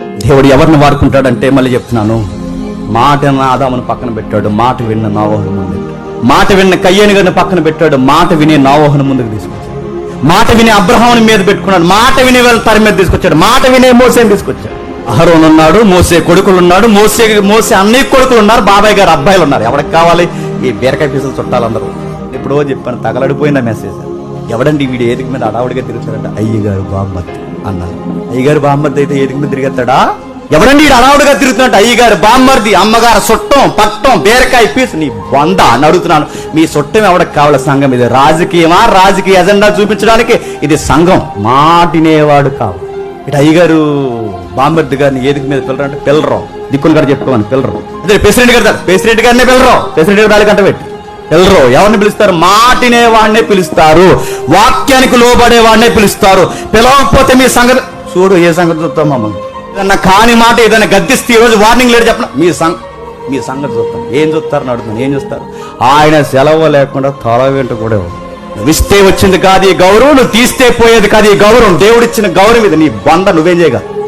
దేవుడు ఎవరిని వాడుకుంటాడంటే మళ్ళీ చెప్తున్నాను. మాట ఆదామును పక్కన పెట్టాడు మాట విన్న నోవహును ముందు మాట విన్న కయ్యని గారిని పక్కన పెట్టాడు మాట వినే నోవహును ముందుకు తీసుకొచ్చాడు. మాట వినే అబ్రహాముని మీద పెట్టుకున్నాడు మాట వినే వెళ్తారి మీద తీసుకొచ్చాడు మాట వినే మోసేని తీసుకొచ్చాడు. అహరోన్ ఉన్నాడు మోసే కొడుకులు ఉన్నాడు మోసే మోసే అన్ని కొడుకులు ఉన్నారు బాబాయ్ గారు అబ్బాయిలు ఉన్నారు. ఎవరికి కావాలి? ఈ బీరకాయ పీసులు చుట్టాలందరూ. ఎప్పుడో చెప్పాను తగలడిపోయిన మెసేజ్ ఎవడండి వీడు? ఏదిక మీద అడావుడిగా తిరుగుతాడంట? అయ్యగారు బామ్మత్ అన్నారు అయ్యగారు బామ్మత్ అయితే ఏదిక మీద తిరిగేస్తాడా? ఎవరండి వీడు అడావుడిగా తిరుగుతున్నట్టు అయ్యగారు బామ్మర్ది అమ్మగారు సొట్టం పట్టం బీరకాయ పీసు నీ వంద అని అడుగుతున్నాను. మీ సొట్టం ఎవరికి కావాలి సంఘం ఇది రాజకీయమా? రాజకీయ ఎజెండా చూపించడానికి ఇది సంఘం. మాటినేవాడు కావు. ఇటు అయ్యగారు బామ్మర్ది గారిని ఏదికి మీద పిల్లరంటే పిల్లరం పిల్లరు దిక్కులు గారు చెప్పుకోమని పిల్లరం అదే ప్రెసిడెంట్ గారు ప్రెసిడెంట్ గారినే పిల్లరం ప్రెసిడెంట్ గారు కంట పెట్టి. పిల్లరు ఎవరిని పిలుస్తారు? మాటినే వాడినే పిలుస్తారు. వాక్యానికి లోబడే వాడినే పిలుస్తారు. పిలవకపోతే మీ సంగతి చూడు ఏ సంగతి చూస్తాం మమ్మల్ని ఏదన్నా కాని మాట ఏదైనా గద్దిస్తే ఈరోజు వార్నింగ్ లేదు చెప్పిన? మీ సంగ మీ సంగతి చూస్తాం. ఏం చూస్తారని అడుగుతాను. ఏం చూస్తారు? ఆయన సెలవు లేకుండా తల వెంట కూడా విస్తే ఇస్తే వచ్చింది కాదు ఈ గౌరవం నువ్వు తీస్తే పోయేది కాదు ఈ గౌరవం. దేవుడిచ్చిన గౌరవం ఇది. నీ బండ నువ్వేం చేయగలవు?